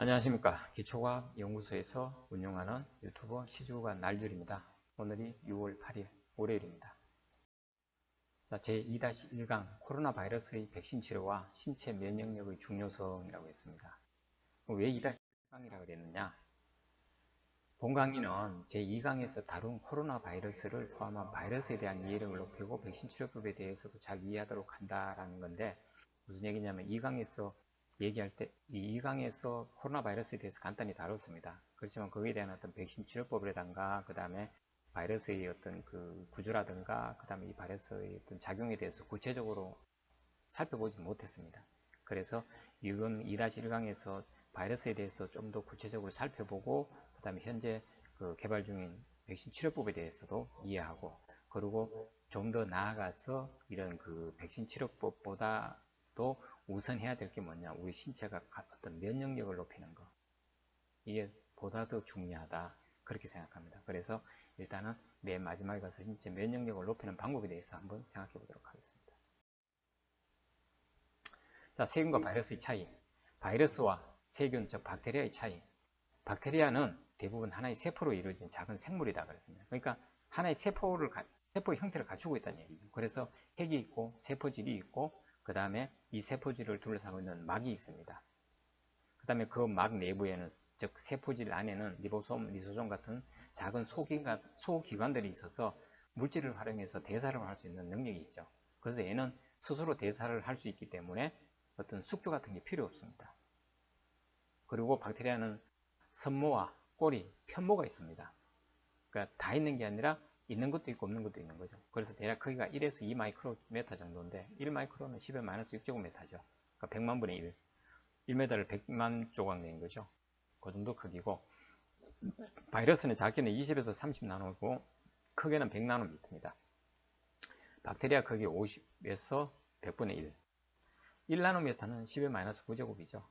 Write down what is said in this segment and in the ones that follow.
안녕하십니까. 기초과학 연구소에서 운영하는 유튜버 시주가 날줄입니다. 오늘이 6월 8일 월요일입니다. 자, 제2-1강 코로나 바이러스의 백신 치료와 신체 면역력의 중요성이라고 했습니다. 왜 2-1강이라고 그랬느냐? 본 강의는 제2강에서 다룬 코로나 바이러스를 포함한 바이러스에 대한 이해력을 높이고 백신 치료법에 대해서도 잘 이해하도록 한다라는 건데 무슨 얘기냐면 2강에서 얘기할 때 이 2강에서 코로나 바이러스에 대해서 간단히 다뤘습니다. 그렇지만 거기에 대한 어떤 백신 치료법이라든가 그 다음에 바이러스의 어떤 그 구조라든가 그 다음에 이 바이러스의 어떤 작용에 대해서 구체적으로 살펴보지 못했습니다. 그래서 이건 2-1강에서 바이러스에 대해서 좀 더 구체적으로 살펴보고 그 다음에 현재 그 개발 중인 백신 치료법에 대해서도 이해하고 그리고 좀 더 나아가서 이런 그 백신 치료법보다도 우선 해야 될 게 뭐냐? 우리 신체가 어떤 면역력을 높이는 거. 이게 보다 더 중요하다. 그렇게 생각합니다. 그래서 일단은 맨 마지막에 가서 신체 면역력을 높이는 방법에 대해서 한번 생각해 보도록 하겠습니다. 자 세균과 바이러스의 차이. 바이러스와 세균 즉 박테리아의 차이. 박테리아는 대부분 하나의 세포로 이루어진 작은 생물이다 그랬습니다. 그러니까 하나의 세포를 세포의 형태를 갖추고 있다는 얘기죠. 그래서 핵이 있고 세포질이 있고 그 다음에 이 세포질을 둘러싸고 있는 막이 있습니다. 그 다음에 그 막 내부에는 즉 세포질 안에는 리보솜, 리소솜 같은 작은 소기관, 소기관들이 있어서 물질을 활용해서 대사를 할 수 있는 능력이 있죠. 그래서 얘는 스스로 대사를 할 수 있기 때문에 어떤 숙주 같은 게 필요 없습니다. 그리고 박테리아는 선모와 꼬리, 편모가 있습니다. 그러니까 다 있는 게 아니라 있는 것도 있고 없는 것도 있는 거죠. 그래서 대략 크기가 1에서 2 마이크로메타 정도인데 1 마이크로는 10의 마이너스 6제곱메타죠. 그러니까 100만 분의 1. 1m를 100만 조각 낸 거죠. 그 정도 크기고 바이러스는 작게는 20에서 30 나노고 크게는 100 나노미터입니다. 박테리아 크기 50에서 100분의 1. 1 나노미터는 10의 마이너스 9제곱이죠.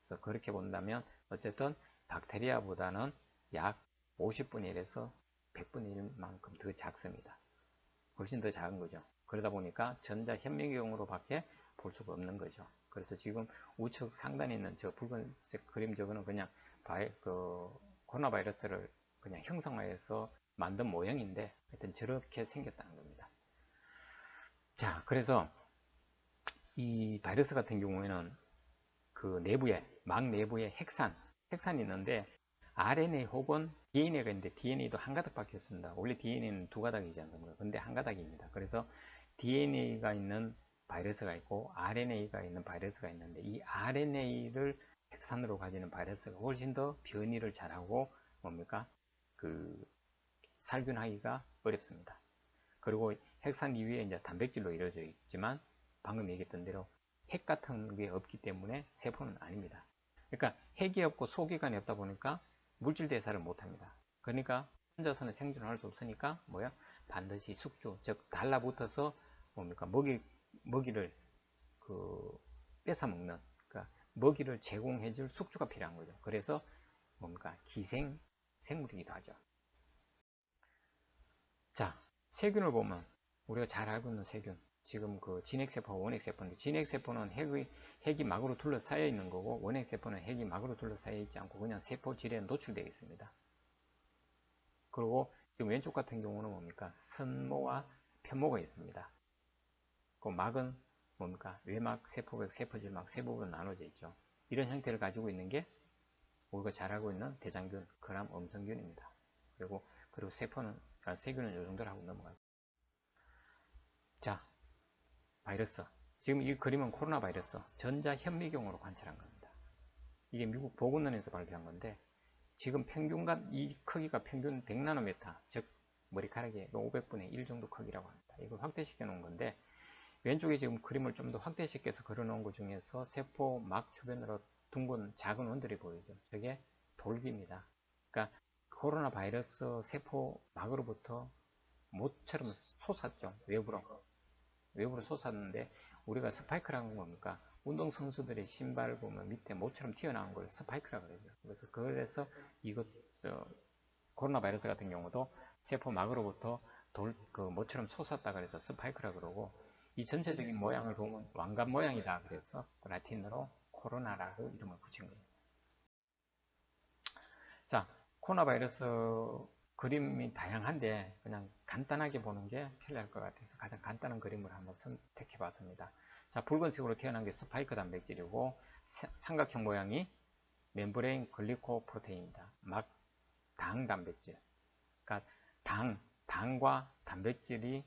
그래서 그렇게 본다면 어쨌든 박테리아보다는 약 50분의 1에서 100분의 1만큼 더 작습니다. 훨씬 더 작은 거죠. 그러다 보니까 전자 현미경으로 밖에 볼 수가 없는 거죠. 그래서 지금 우측 상단에 있는 저 붉은색 그림 저거는 그냥 바이, 그 코로나 바이러스를 그냥 형상화해서 만든 모형인데 하여튼 저렇게 생겼다는 겁니다. 자, 그래서 이 바이러스 같은 경우에는 그 내부에, 막 내부에 핵산, 핵산이 있는데 RNA 혹은 DNA가 있는데 DNA도 한 가닥밖에 없습니다. 원래 DNA는 두 가닥이지 않습니까? 근데 한 가닥입니다. 그래서 DNA가 있는 바이러스가 있고 RNA가 있는 바이러스가 있는데 이 RNA를 핵산으로 가지는 바이러스가 훨씬 더 변이를 잘하고 뭡니까? 그 살균하기가 어렵습니다. 그리고 핵산 이위에 이제 단백질로 이루어져 있지만 방금 얘기했던 대로 핵 같은 게 없기 때문에 세포는 아닙니다. 그러니까 핵이 없고 소기관이 없다 보니까 물질 대사를 못합니다. 그러니까 혼자서는 생존을 할수 없으니까 뭐야? 반드시 숙주, 즉 달라붙어서 뭡니까? 먹이 먹이를 그 뺏어 먹는 그러니까 먹이를 제공해 줄 숙주가 필요한 거죠. 그래서 뭡니까? 기생 생물이기도 하죠. 자, 세균을 보면 우리가 잘 알고 있는 세균 지금 그 진핵세포와 원핵세포인데 진핵세포는 핵의, 핵이 막으로 둘러싸여 있는 거고 원핵세포는 핵이 막으로 둘러싸여 있지 않고 그냥 세포질에 노출되어 있습니다. 그리고 지금 왼쪽 같은 경우는 뭡니까? 선모와 편모가 있습니다. 그 막은 뭡니까? 외막, 세포백, 세포질막 세 부분으로 나눠져 있죠. 이런 형태를 가지고 있는 게 우리가 잘 알고 있는 대장균, 그람, 음성균입니다. 그리고 그리고 세포는 아, 세균은 이 정도로 하고 넘어가죠. 자, 바이러스. 지금 이 그림은 코로나 바이러스 전자 현미경으로 관찰한 겁니다. 이게 미국 보건원에서 발표한 건데 지금 평균과 이 크기가 평균 100나노메타 즉 머리카락의 500분의 1 정도 크기라고 합니다. 이걸 확대시켜 놓은 건데 왼쪽에 지금 그림을 좀 더 확대시켜서 그려 놓은 것 중에서 세포 막 주변으로 둥근 작은 원들이 보이죠. 저게 돌기입니다. 그러니까 코로나 바이러스 세포 막으로부터 모처럼 솟았죠. 외부로. 외부로 솟았는데 우리가 스파이크라는 건 뭡니까? 운동선수들의 신발 보면 밑에 모처럼 튀어나온 걸 스파이크라고 그러죠. 그래서 그래서 이것 저, 코로나 바이러스 같은 경우도 세포막으로부터 돌, 그 모처럼 솟았다 그래서 스파이크라 그러고 이 전체적인 모양을 보면 왕관 모양이다 그래서 라틴어로 코로나라고 이름을 붙인 겁니다. 자, 코로나 바이러스 그림이 다양한데 그냥 간단하게 보는 게 편리할 것 같아서 가장 간단한 그림을 한번 선택해 봤습니다. 자, 붉은색으로 태어난 게 스파이크 단백질이고 삼각형 모양이 멤브레인 글리코 프로테인입니다. 막 당 단백질. 그러니까 당, 당과 단백질이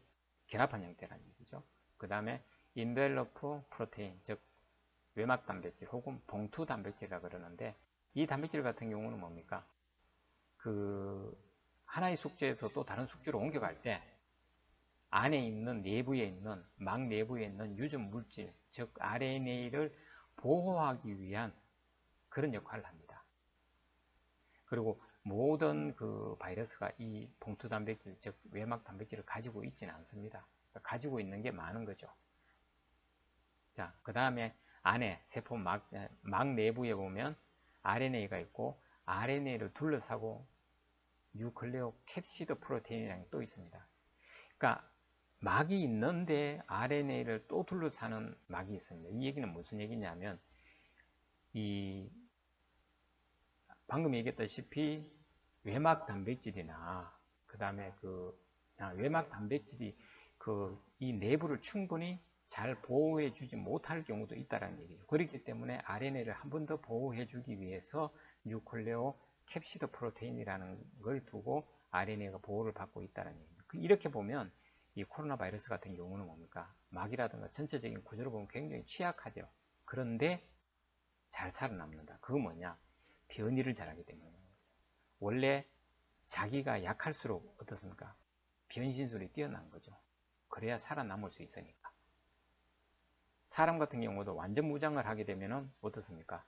결합한 형태라는 얘기죠. 그 다음에 인벨로프 프로테인, 즉 외막 단백질 혹은 봉투 단백질이라 그러는데 이 단백질 같은 경우는 뭡니까? 그 하나의 숙제에서 또 다른 숙제로 옮겨갈 때 안에 있는 내부에 있는 막 내부에 있는 유전 물질, 즉 RNA를 보호하기 위한 그런 역할을 합니다. 그리고 모든 그 바이러스가 이 봉투 단백질, 즉 외막 단백질을 가지고 있지는 않습니다. 가지고 있는 게 많은 거죠. 자, 그 다음에 안에 세포 막, 막 내부에 보면 RNA가 있고 RNA를 둘러싸고 뉴클레오 캡시드 프로테인이라는 게 또 있습니다. 그러니까 막이 있는데 RNA를 또 둘러싸는 막이 있습니다. 이 얘기는 무슨 얘기냐면 이 방금 얘기했다시피 외막 단백질이나 그 다음에 그 아, 외막 단백질이 그 이 내부를 충분히 잘 보호해 주지 못할 경우도 있다는 얘기죠. 그렇기 때문에 RNA를 한 번 더 보호해 주기 위해서 뉴클레오 캡시드 프로테인이라는 걸 두고 RNA가 보호를 받고 있다는 얘기입니다. 그 이렇게 보면 이 코로나 바이러스 같은 경우는 뭡니까? 막이라든가 전체적인 구조를 보면 굉장히 취약하죠. 그런데 잘 살아남는다. 그거 뭐냐? 변이를 잘하기 때문에. 원래 자기가 약할수록 어떻습니까? 변신술이 뛰어난 거죠. 그래야 살아남을 수 있으니까. 사람 같은 경우도 완전 무장을 하게 되면 어떻습니까?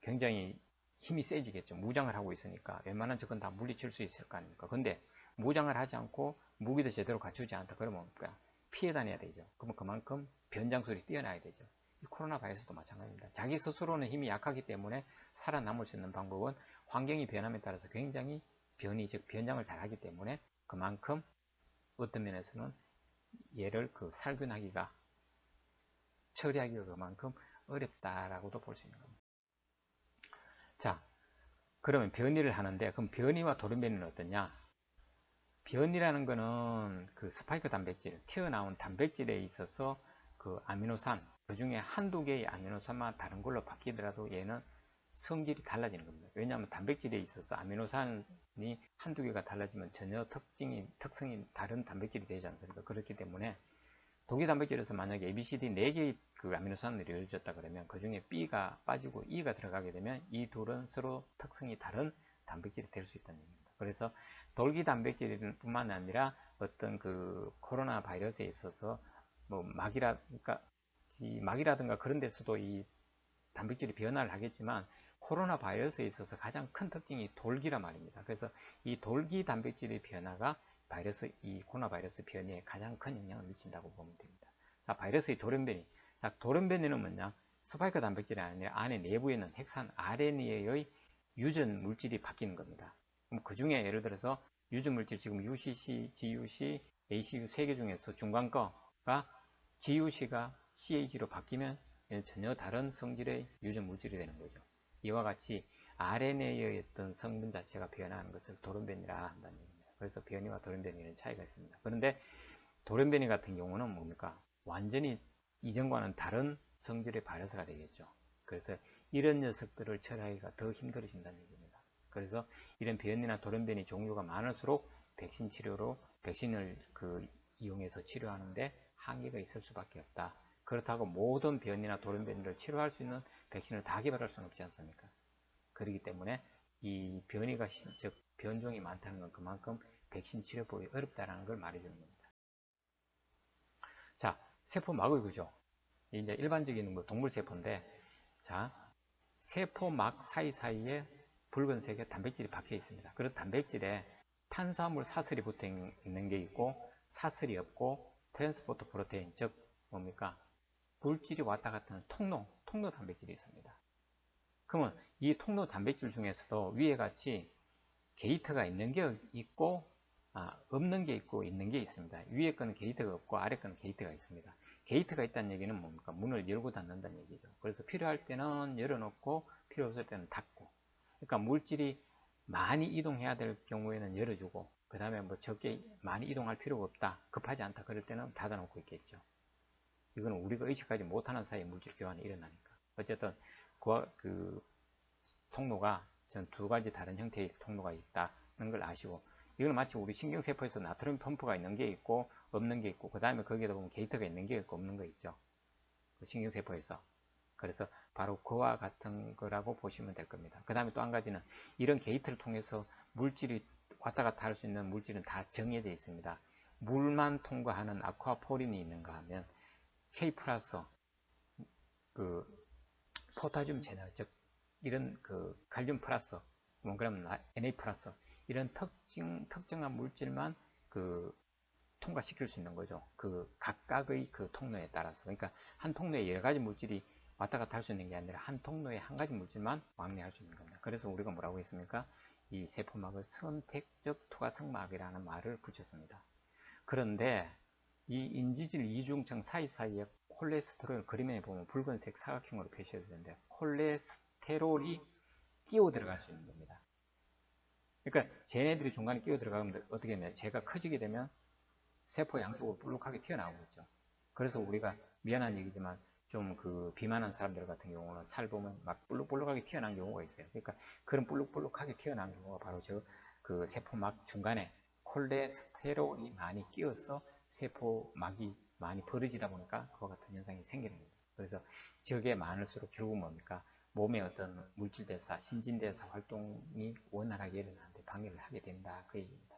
굉장히 힘이 세지겠죠. 무장을 하고 있으니까 웬만한 적은 다 물리칠 수 있을 거 아닙니까? 근데 무장을 하지 않고 무기도 제대로 갖추지 않다. 그러면 뭡니까? 피해 다녀야 되죠. 그러면 그만큼 변장술이 뛰어나야 되죠. 이 코로나 바이러스도 마찬가지입니다. 자기 스스로는 힘이 약하기 때문에 살아남을 수 있는 방법은 환경이 변함에 따라서 굉장히 변이, 즉 변장을 잘하기 때문에 그만큼 어떤 면에서는 얘를 그 살균하기가 처리하기가 그만큼 어렵다라고도 볼 수 있는 겁니다. 자, 그러면 변이를 하는데 그럼 변이와 돌연변이는 어떠냐? 변이라는 거는 그 스파이크 단백질, 튀어나온 단백질에 있어서 그 아미노산, 그 중에 한두 개의 아미노산만 다른 걸로 바뀌더라도 얘는 성질이 달라지는 겁니다. 왜냐하면 단백질에 있어서 아미노산이 한두 개가 달라지면 전혀 특징이, 특성이 다른 단백질이 되지 않습니까? 그렇기 때문에 독일 단백질에서 만약에 ABCD 4개의 그 아미노산을 이루어졌다 그러면 그 중에 B가 빠지고 E가 들어가게 되면 이 둘은 서로 특성이 다른 단백질이 될 수 있다는 얘기입니다. 그래서 돌기 단백질뿐만 아니라 어떤 그 코로나 바이러스에 있어서 뭐 막이라 그러니까 막이라든가 그런 데서도 이 단백질이 변화를 하겠지만 코로나 바이러스에 있어서 가장 큰 특징이 돌기라 말입니다. 그래서 이 돌기 단백질의 변화가 바이러스, 이 코로나 바이러스 변이에 가장 큰 영향을 미친다고 보면 됩니다. 자, 바이러스의 돌연변이. 자, 돌연변이는 뭐냐? 스파이크 단백질이 아니라 안에 내부에 있는 핵산 RNA의 유전 물질이 바뀌는 겁니다. 그럼 그 중에 예를 들어서 유전 물질 지금 UCC, GUC, ACU 세 개 중에서 중간 거가 GUC가 CAG로 바뀌면 전혀 다른 성질의 유전 물질이 되는 거죠. 이와 같이 RNA의 어떤 성분 자체가 변화하는 것을 돌연변이라 한다는 얘기입니다. 그래서 변이와 돌연변이는 차이가 있습니다. 그런데 돌연변이 같은 경우는 뭡니까? 완전히 이전과는 다른 성질의 바이러스가 되겠죠. 그래서 이런 녀석들을 처리하기가 더 힘들어진다는 얘기입니다. 그래서 이런 변이나 돌연변이 종류가 많을수록 백신 치료로 백신을 그 이용해서 치료하는데 한계가 있을 수밖에 없다. 그렇다고 모든 변이나 돌연변이를 치료할 수 있는 백신을 다 개발할 수는 없지 않습니까? 그렇기 때문에 이 변이가 즉 변종이 많다는 건 그만큼 백신 치료법이 어렵다는 걸 말해주는 겁니다. 자, 세포막의 구조. 이제 일반적인 뭐 동물 세포인데, 자, 세포막 사이사이에 붉은색의 단백질이 박혀 있습니다. 그런 단백질에 탄수화물 사슬이 붙어 있는 게 있고, 사슬이 없고, 트랜스포터 프로테인, 즉, 뭡니까? 물질이 왔다 갔다 하는 통로, 통로 단백질이 있습니다. 그러면 이 통로 단백질 중에서도 위에 같이 게이트가 있는 게 있고 아, 없는 게 있고 있는 게 있습니다. 위에 거는 게이트가 없고 아래 거는 게이트가 있습니다. 게이트가 있다는 얘기는 뭡니까? 문을 열고 닫는다는 얘기죠. 그래서 필요할 때는 열어놓고 필요 없을 때는 닫고 그러니까 물질이 많이 이동해야 될 경우에는 열어주고 그 다음에 뭐 적게 많이 이동할 필요가 없다 급하지 않다 그럴 때는 닫아놓고 있겠죠 이거는 우리가 의식하지 못하는 사이에 물질 교환이 일어나니까 어쨌든 그, 그 통로가 전 두 가지 다른 형태의 통로가 있다는 걸 아시고 이건 마치 우리 신경세포에서 나트륨 펌프가 있는 게 있고 없는 게 있고 그 다음에 거기에다 보면 게이트가 있는 게 있고 없는 거 있죠. 그 신경세포에서. 그래서 바로 그와 같은 거라고 보시면 될 겁니다. 그 다음에 또 한 가지는 이런 게이트를 통해서 물질이 왔다 갔다 할 수 있는 물질은 다 정해져 있습니다. 물만 통과하는 아쿠아포린이 있는가 하면 K 플러스 그 포타슘 채널 즉 이런 그 칼륨 플러스 뭐 그러면 Na 플러스 이런 특징 특정한 물질만 그 통과시킬 수 있는 거죠. 그 각각의 그 통로에 따라서 그러니까 한 통로에 여러 가지 물질이 왔다 갔다 할 수 있는 게 아니라 한 통로에 한 가지 물질만 왕래할 수 있는 겁니다. 그래서 우리가 뭐라고 했습니까? 이 세포막을 선택적 투과성막이라는 말을 붙였습니다. 그런데 이 인지질 이중층 사이사이에 콜레스테롤 그림에 보면 붉은색 사각형으로 표시해도 되는데 콜레스테롤이 끼어 들어갈 수 있는 겁니다. 그러니까 쟤네들이 중간에 끼어 들어가면 어떻게 되면 제가 커지게 되면 세포 양쪽으로 볼록하게 튀어나오겠죠. 그래서 우리가 미안한 얘기지만 좀 그 비만한 사람들 같은 경우는 살 보면 막 볼록볼록하게 튀어나온 경우가 있어요. 그러니까 그런 볼록볼록하게 튀어나온 경우가 바로 저 그 세포막 중간에 콜레스테롤이 많이 끼어서 세포막이 많이 벌어지다 보니까 그와 같은 현상이 생기는 겁니다. 그래서 적게 많을수록 결국 뭡니까? 몸의 어떤 물질대사, 신진대사 활동이 원활하게 일어나는데 방해를 하게 된다. 그 얘기입니다.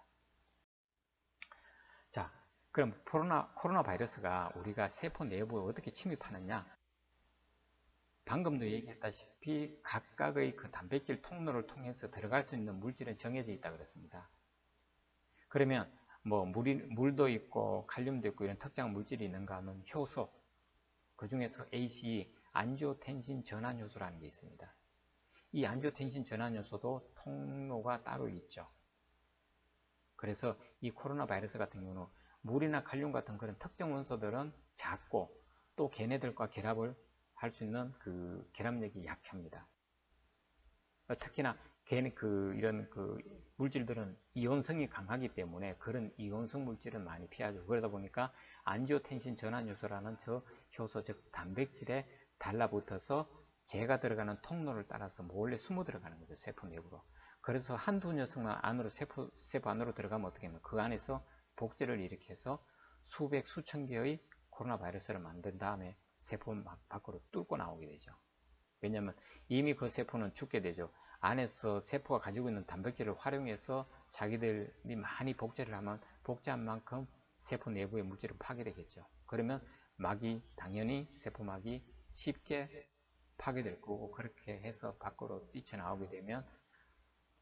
자, 그럼 코로나, 코로나 바이러스가 우리가 세포 내부에 어떻게 침입하느냐? 방금도 얘기했다시피 각각의 그 단백질 통로를 통해서 들어갈 수 있는 물질은 정해져 있다 그랬습니다. 그러면 뭐 물이, 물도 있고 칼륨도 있고 이런 특정 물질이 있는가 하면 효소 그 중에서 ACE 안지오텐신 전환 효소라는 게 있습니다. 이 안지오텐신 전환 효소도 통로가 따로 있죠. 그래서 이 코로나 바이러스 같은 경우는 물이나 칼륨 같은 그런 특정 원소들은 작고 또 걔네들과 결합을 할 수 있는 그 결합력이 약합니다. 특히나 걔는 그 이런 그 물질들은 이온성이 강하기 때문에 그런 이온성 물질은 많이 피하죠. 그러다 보니까 안지오텐신 전환 요소라는 저 효소 즉 단백질에 달라붙어서 재가 들어가는 통로를 따라서 몰래 숨어 들어가는 거죠. 세포 내부로. 그래서 한두 녀석만 안으로 세포, 세포 안으로 들어가면 어떻게 하면 그 안에서 복제를 일으켜서 수백 수천 개의 코로나 바이러스를 만든 다음에 세포 막 밖으로 뚫고 나오게 되죠. 왜냐하면 이미 그 세포는 죽게 되죠. 안에서 세포가 가지고 있는 단백질을 활용해서 자기들이 많이 복제를 하면 복제한 만큼 세포 내부의 물질을 파괴되겠죠. 그러면 막이 당연히 세포막이 쉽게 파괴될 거고 그렇게 해서 밖으로 뛰쳐나오게 되면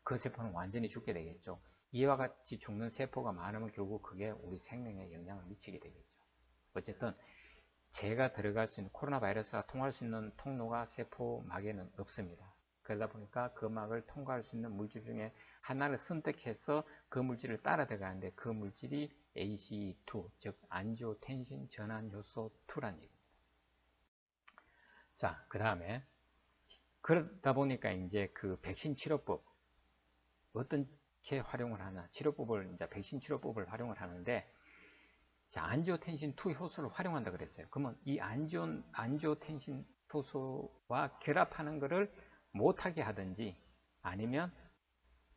그 세포는 완전히 죽게 되겠죠. 이와 같이 죽는 세포가 많으면 결국 그게 우리 생명에 영향을 미치게 되겠죠. 어쨌든 제가 들어갈 수 있는 코로나 바이러스가 통할 수 있는 통로가 세포막에는 없습니다. 그러다 보니까 그 막을 통과할 수 있는 물질 중에 하나를 선택해서 그 물질을 따라 들어가는데 그 물질이 ACE2, 즉 안지오텐신 전환 효소 2란 얘기입니다. 자, 그 다음에 그러다 보니까 이제 그 백신 치료법 어떻게 활용을 하나 치료법을 이제 백신 치료법을 활용을 하는데 자, 안지오텐신 2 효소를 활용한다 그랬어요. 그러면 이 안지오 안지오텐신 효소와 결합하는 것을 못하게 하든지 아니면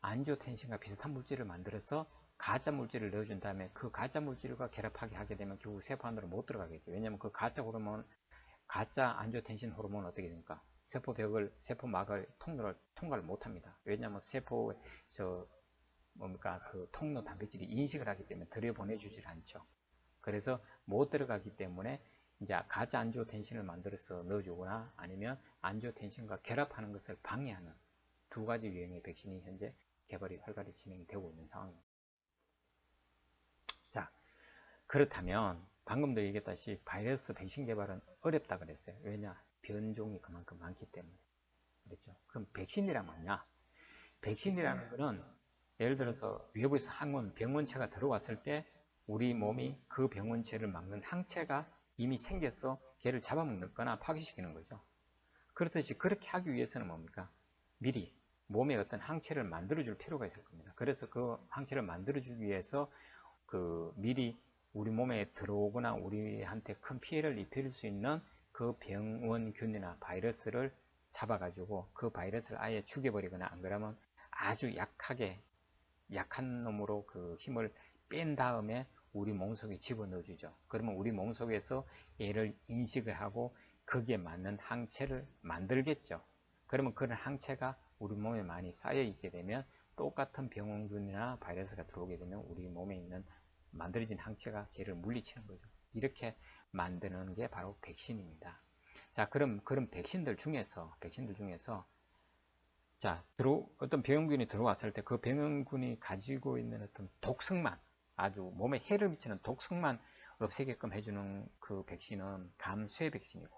안지오텐신과 비슷한 물질을 만들어서 가짜 물질을 넣어준 다음에 그 가짜 물질과 결합하게 하게 되면 결국 세포 안으로 못 들어가겠죠. 왜냐하면 그 가짜 호르몬, 가짜 안지오텐신 호르몬은 어떻게 됩니까? 세포 벽을, 세포 막을 통로를 통과를 못합니다. 왜냐하면 세포 저 뭡니까 그 통로 단백질이 인식을 하기 때문에 들여보내주질 않죠. 그래서 못 들어가기 때문에 이제 가짜 안지오텐신을 만들어서 넣어주거나 아니면 안지오텐신과 결합하는 것을 방해하는 두 가지 유형의 백신이 현재 개발이 활발히 진행이 되고 있는 상황입니다. 자, 그렇다면 방금도 얘기했다시피 바이러스 백신 개발은 어렵다 그랬어요. 왜냐? 변종이 그만큼 많기 때문에. 그랬죠. 그럼 백신이란 뭐냐? 백신이라는 것은 예를 들어서 외부에서 항원, 병원체가 들어왔을 때 우리 몸이 그 병원체를 막는 항체가 이미 생겨서 걔를 잡아먹거나 파괴시키는 거죠. 그렇듯이 그렇게 하기 위해서는 뭡니까? 미리 몸에 어떤 항체를 만들어줄 필요가 있을 겁니다. 그래서 그 항체를 만들어주기 위해서 그 미리 우리 몸에 들어오거나 우리한테 큰 피해를 입힐 수 있는 그 병원균이나 바이러스를 잡아가지고 그 바이러스를 아예 죽여버리거나 안 그러면 아주 약하게 약한 놈으로 그 힘을 뺀 다음에 우리 몸속에 집어넣어주죠. 그러면 우리 몸속에서 얘를 인식을 하고 거기에 맞는 항체를 만들겠죠. 그러면 그런 항체가 우리 몸에 많이 쌓여 있게 되면 똑같은 병원균이나 바이러스가 들어오게 되면 우리 몸에 있는 만들어진 항체가 걔를 물리치는 거죠. 이렇게 만드는 게 바로 백신입니다. 자, 그럼 그런 백신들 중에서 백신들 중에서 자, 들어 어떤 병원균이 들어왔을 때 그 병원균이 가지고 있는 어떤 독성만 아주 몸에 해를 미치는 독성만 없애게끔 해주는 그 백신은 감쇠 백신이고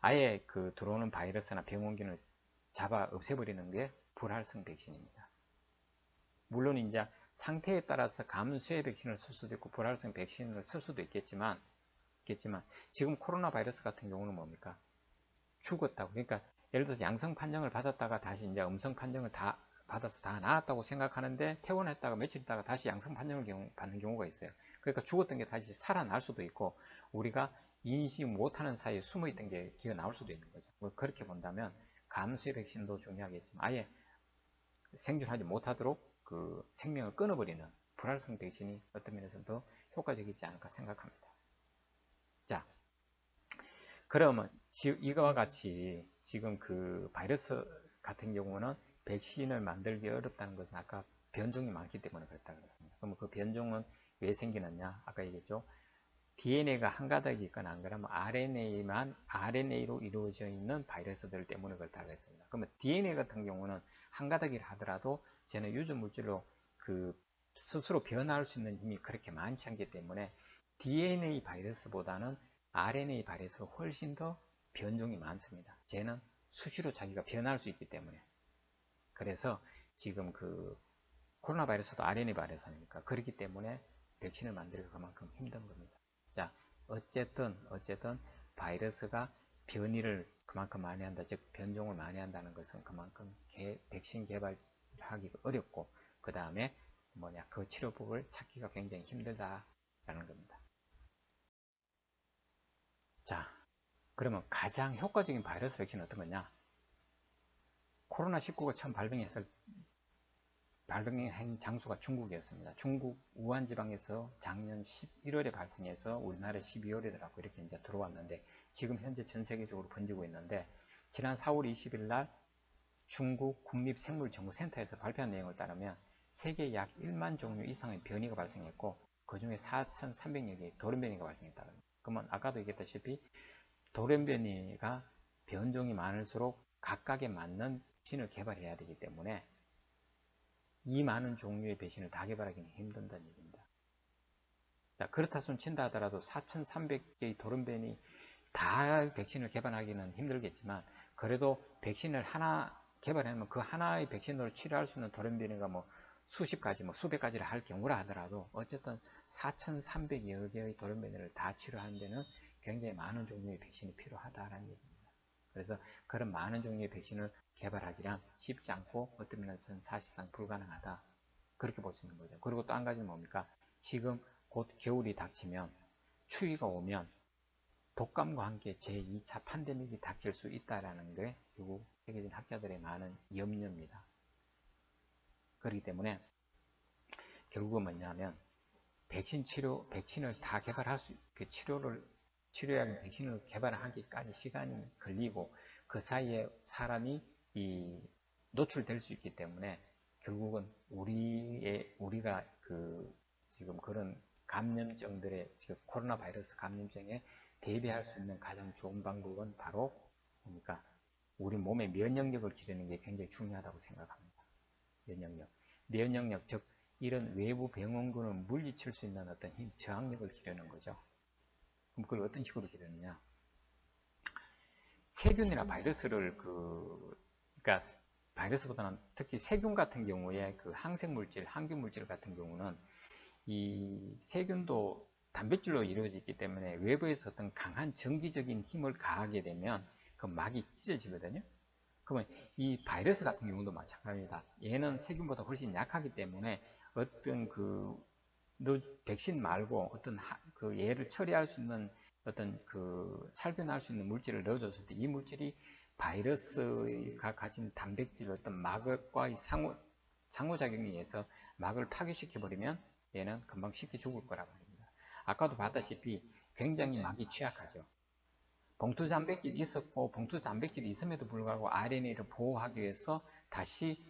아예 그 들어오는 바이러스나 병원균을 잡아 없애버리는 게 불활성 백신입니다. 물론 이제 상태에 따라서 감수의 백신을 쓸 수도 있고 불활성 백신을 쓸 수도 있겠지만 있겠지만 지금 코로나 바이러스 같은 경우는 뭡니까? 죽었다고. 그러니까 예를 들어서 양성 판정을 받았다가 다시 이제 음성 판정을 다 받아서 다 나았다고 생각하는데 퇴원했다가 며칠 있다가 다시 양성 판정을 경우, 받는 경우가 있어요. 그러니까 죽었던 게 다시 살아날 수도 있고 우리가 인식 못하는 사이에 숨어있던 게 기어 나올 수도 있는 거죠. 뭐 그렇게 본다면 감수의 백신도 중요하겠지만 아예 생존하지 못하도록 그 생명을 끊어버리는 불활성 백신이 어떤 면에서 더 효과적이지 않을까 생각합니다. 자, 그러면 이거와 같이 지금 그 바이러스 같은 경우는 백신을 만들기 어렵다는 것은 아까 변종이 많기 때문에 그렇다 그랬습니다. 그러면 그 변종은 왜 생기느냐? 아까 얘기했죠. DNA가 한 가닥이 있거나 안 그러면 RNA만 RNA로 이루어져 있는 바이러스들 때문에 그렇다 그랬습니다. 그러면 DNA 같은 경우는 한 가닥이라 하더라도 저는 유전 물질로 그 스스로 변화할 수 있는 힘이 그렇게 많지 않기 때문에 DNA 바이러스보다는 RNA 바이러스가 훨씬 더 변종이 많습니다. 쟤는 수시로 자기가 변할 수 있기 때문에 그래서 지금 그 코로나 바이러스도 RNA 바이러스 아닙니까? 그렇기 때문에 백신을 만들기가 그만큼 힘든 겁니다. 자, 어쨌든 어쨌든 바이러스가 변이를 그만큼 많이 한다, 즉 변종을 많이 한다는 것은 그만큼 개, 백신 개발하기가 어렵고 그 다음에 뭐냐 그 치료법을 찾기가 굉장히 힘들다라는 겁니다. 자, 그러면 가장 효과적인 바이러스 백신은 어떤 거냐? 코로나19가 처음 발병했을 발병한 장소가 중국이었습니다. 중국 우한 지방에서 작년 11월에 발생해서 우리나라에 12월에 들어가고 이렇게 이제 들어왔는데 지금 현재 전 세계적으로 번지고 있는데 지난 4월 20일 날 중국 국립생물정보센터에서 발표한 내용을 따르면 세계 약 1만 종류 이상의 변이가 발생했고 그 중에 4,300여 개의 돌연변이가 발생했다. 그러면 아까도 얘기했다시피 돌연변이가 변종이 많을수록 각각에 맞는 신을 개발해야 되기 때문에 이 많은 종류의 배신을 다 개발하기는 힘든다는 얘기입니다. 자, 그렇다 손 친다 하더라도 4,300개의 도른변이 다 백신을 개발하기는 힘들겠지만 그래도 백신을 하나 개발하면 그 하나의 백신으로 치료할 수 있는 도른변이가 뭐 수십 가지, 뭐 수백 가지를 할 경우라 하더라도 어쨌든 4,300여 개의 도른변이를 다 치료하는 데는 굉장히 많은 종류의 백신이 필요하다라는 얘기입니다. 그래서 그런 많은 종류의 백신을 개발하기란 쉽지 않고 어떤 면에서는 사실상 불가능하다. 그렇게 볼 수 있는 거죠. 그리고 또 한 가지는 뭡니까? 지금 곧 겨울이 닥치면 추위가 오면 독감과 함께 제2차 판데믹이 닥칠 수 있다는 게 결국 세계적인 학자들의 많은 염려입니다. 그렇기 때문에 결국은 뭐냐면 백신 치료, 백신을 다 개발할 수, 그 치료를, 치료약 백신을 개발하기까지 시간이 걸리고 그 사이에 사람이 이 노출될 수 있기 때문에 결국은 우리의 우리가 그 지금 그런 감염증들의 코로나 바이러스 감염증에 대비할 수 있는 가장 좋은 방법은 바로 뭡니까? 우리 몸의 면역력을 기르는 게 굉장히 중요하다고 생각합니다. 면역력. 면역력, 즉 이런 외부 병원군을 물리칠 수 있는 어떤 힘, 저항력을 기르는 거죠. 그럼 그걸 어떤 식으로 기르느냐? 세균이나 바이러스를 그 그러니까 바이러스보다는 특히 세균 같은 경우에 그 항생 물질, 항균 물질 같은 경우는 이 세균도 단백질로 이루어지기 때문에 외부에서 어떤 강한 전기적인 힘을 가하게 되면 그 막이 찢어지거든요. 그러면 이 바이러스 같은 경우도 마찬가지입니다. 얘는 세균보다 훨씬 약하기 때문에 어떤 그 너, 백신 말고 어떤 하, 그 얘를 처리할 수 있는 어떤 그 살균할 수 있는 물질을 넣어줬을 때 이 물질이 바이러스가 가진 단백질 어떤 막과의 상호 상호작용에 의해서 막을 파괴시켜 버리면 얘는 금방 쉽게 죽을 거라고 합니다. 아까도 봤다시피 굉장히 막이 취약하죠. 봉투 단백질이 있었고 봉투 단백질이 있음에도 불구하고 RNA를 보호하기 위해서 다시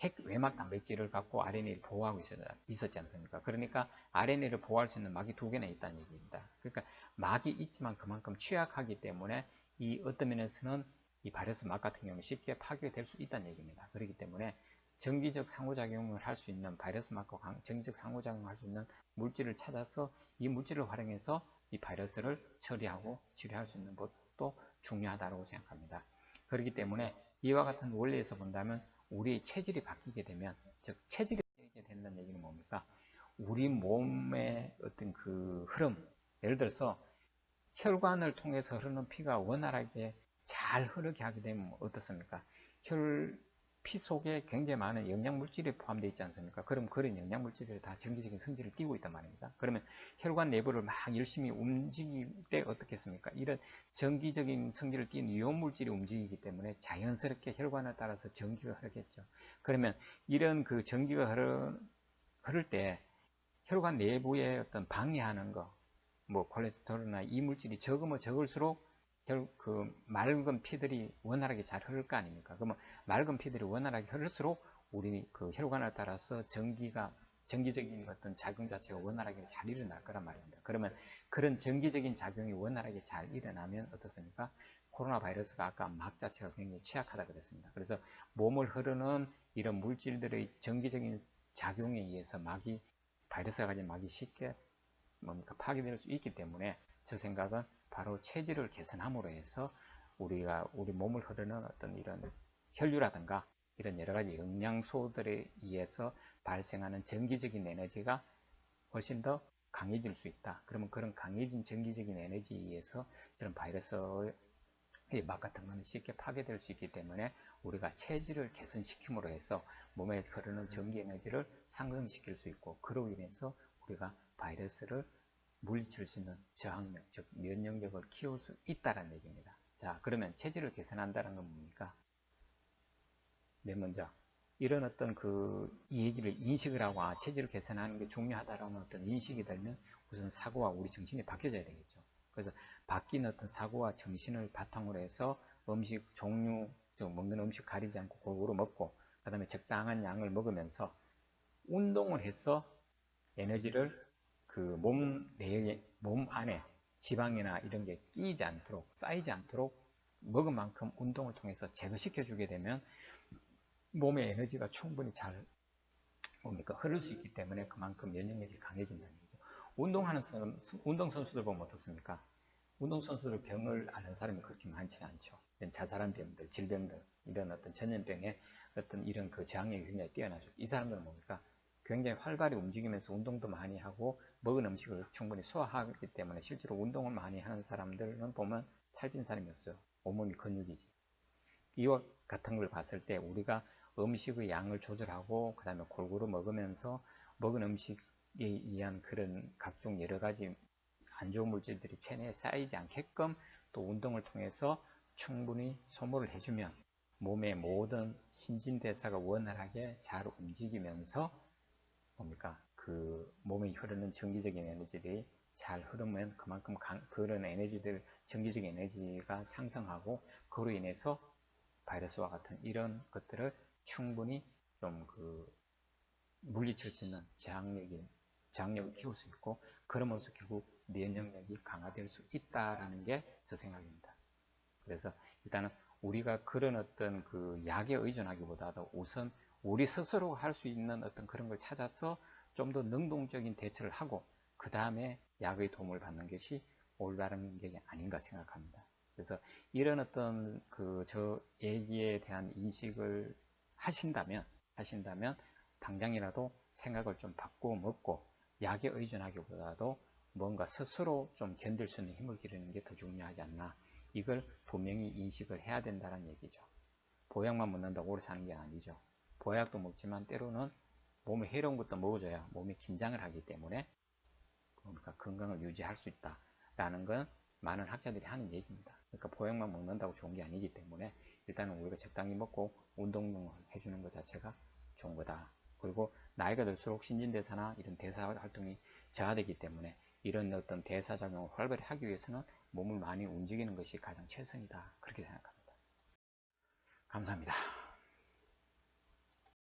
핵 외막 단백질을 갖고 RNA를 보호하고 있었, 지 않습니까? 그러니까 RNA를 보호할 수 있는 막이 두 개나 있다는 얘기입니다. 그러니까 막이 있지만 그만큼 취약하기 때문에 이 어떤 면에서는 이 바이러스 막 같은 경우는 쉽게 파괴될 수 있다는 얘기입니다. 그렇기 때문에 정기적 상호작용을 할 수 있는 바이러스 막과 정기적 상호작용을 할 수 있는 물질을 찾아서 이 물질을 활용해서 이 바이러스를 처리하고 치료할 수 있는 것도 중요하다고 생각합니다. 그렇기 때문에 이와 같은 원리에서 본다면 우리의 체질이 바뀌게 되면 즉 체질이 바뀌게 된다는 얘기는 뭡니까? 우리 몸의 어떤 그 흐름 예를 들어서 혈관을 통해서 흐르는 피가 원활하게 잘 흐르게 하게 되면 어떻습니까? 혈, 피 속에 굉장히 많은 영양물질이 포함되어 있지 않습니까? 그럼 그런 영양물질이 다 정기적인 성질을 띠고 있단 말입니다. 그러면 혈관 내부를 막 열심히 움직일 때 어떻겠습니까? 이런 정기적인 성질을 띠는 위험물질이 움직이기 때문에 자연스럽게 혈관을 따라서 전기가 흐르겠죠. 그러면 이런 그 전기가 흐르, 흐를 때 혈관 내부에 어떤 방해하는 거, 뭐 콜레스테롤이나 이물질이 적으면 적을수록 그 맑은 피들이 원활하게 잘 흐를 거 아닙니까? 그러면 맑은 피들이 원활하게 흐를수록 우리 그 혈관을 따라서 전기가 전기적인 어떤 작용 자체가 원활하게 잘 일어날 거란 말입니다. 그러면 그런 전기적인 작용이 원활하게 잘 일어나면 어떻습니까? 코로나 바이러스가 아까 막 자체가 굉장히 취약하다 그랬습니다. 그래서 몸을 흐르는 이런 물질들의 전기적인 작용에 의해서 막이 바이러스가 가진 막이 쉽게 뭡니까 파괴될 수 있기 때문에 저 생각은 바로 체질을 개선함으로 해서 우리가 우리 몸을 흐르는 어떤 이런 혈류라든가 이런 여러 가지 영양소들에 의해서 발생하는 전기적인 에너지가 훨씬 더 강해질 수 있다. 그러면 그런 강해진 전기적인 에너지에 의해서 이런 바이러스의 막 같은 것은 쉽게 파괴될 수 있기 때문에 우리가 체질을 개선시킴으로 해서 몸에 흐르는 전기 에너지를 상승시킬 수 있고 그로 인해서 우리가 바이러스를 물리칠 수 있는 저항력, 즉 면역력을 키울 수 있다는 얘기입니다. 자, 그러면 체질을 개선한다는 건 뭡니까? 맨 먼저 이런 어떤 그 얘기를 인식을 하고 아, 체질을 개선하는 게 중요하다라는 어떤 인식이 들면 우선 사고와 우리 정신이 바뀌어져야 되겠죠. 그래서 바뀐 어떤 사고와 정신을 바탕으로 해서 음식 종류, 즉 먹는 음식 가리지 않고 골고루 먹고 그 다음에 적당한 양을 먹으면서 운동을 해서 에너지를 그 몸 내에 몸 안에 지방이나 이런 게 끼지 않도록 쌓이지 않도록 먹은 만큼 운동을 통해서 제거시켜 주게 되면 몸의 에너지가 충분히 잘 뭡니까 흐를 수 있기 때문에 그만큼 면역력이 강해진다는 얘기죠. 운동하는 사람, 운동 선수들 보면 어떻습니까? 운동 선수들 병을 앓는 사람이 그렇게 많지 않죠. 자살한 병들, 질병들, 이런 어떤 전염병에 어떤 이런 그 저항력이 굉장히 뛰어나죠. 이 사람들은 뭡니까? 굉장히 활발히 움직이면서 운동도 많이 하고 먹은 음식을 충분히 소화하기 때문에 실제로 운동을 많이 하는 사람들은 보면 살찐 사람이 없어요. 온몸이 근육이지. 이와 같은 걸 봤을 때 우리가 음식의 양을 조절하고 그 다음에 골고루 먹으면서 먹은 음식에 의한 그런 각종 여러 가지 안 좋은 물질들이 체내에 쌓이지 않게끔 또 운동을 통해서 충분히 소모를 해주면 몸의 모든 신진대사가 원활하게 잘 움직이면서 뭡니까? 그 몸에 흐르는 전기적인 에너지들이 잘 흐르면 그만큼 강, 그런 에너지들, 전기적 에너지가 상승하고 그로 인해서 바이러스와 같은 이런 것들을 충분히 좀 그 물리칠 수 있는 저항력이, 저항력을 키울 수 있고 그러면서 결국 면역력이 강화될 수 있다라는 게 저 생각입니다. 그래서 일단은 우리가 그런 어떤 그 약에 의존하기보다도 우선 우리 스스로 할 수 있는 어떤 그런 걸 찾아서 좀 더 능동적인 대처를 하고 그 다음에 약의 도움을 받는 것이 올바른 게 아닌가 생각합니다. 그래서 이런 어떤 그 저 얘기에 대한 인식을 하신다면 하신다면 당장이라도 생각을 좀 바꾸어 먹고 약에 의존하기보다도 뭔가 스스로 좀 견딜 수 있는 힘을 기르는 게 더 중요하지 않나 이걸 분명히 인식을 해야 된다는 얘기죠. 보약만 먹는다고 오래 사는 게 아니죠. 보약도 먹지만 때로는 몸에 해로운 것도 먹어줘야 몸이 긴장을 하기 때문에 그러니까 건강을 유지할 수 있다라는 건 많은 학자들이 하는 얘기입니다. 그러니까 보약만 먹는다고 좋은 게 아니기 때문에 일단은 우리가 적당히 먹고 운동을 해주는 것 자체가 좋은 거다. 그리고 나이가 들수록 신진대사나 이런 대사 활동이 저하되기 때문에 이런 어떤 대사작용을 활발히 하기 위해서는 몸을 많이 움직이는 것이 가장 최선이다. 그렇게 생각합니다. 감사합니다.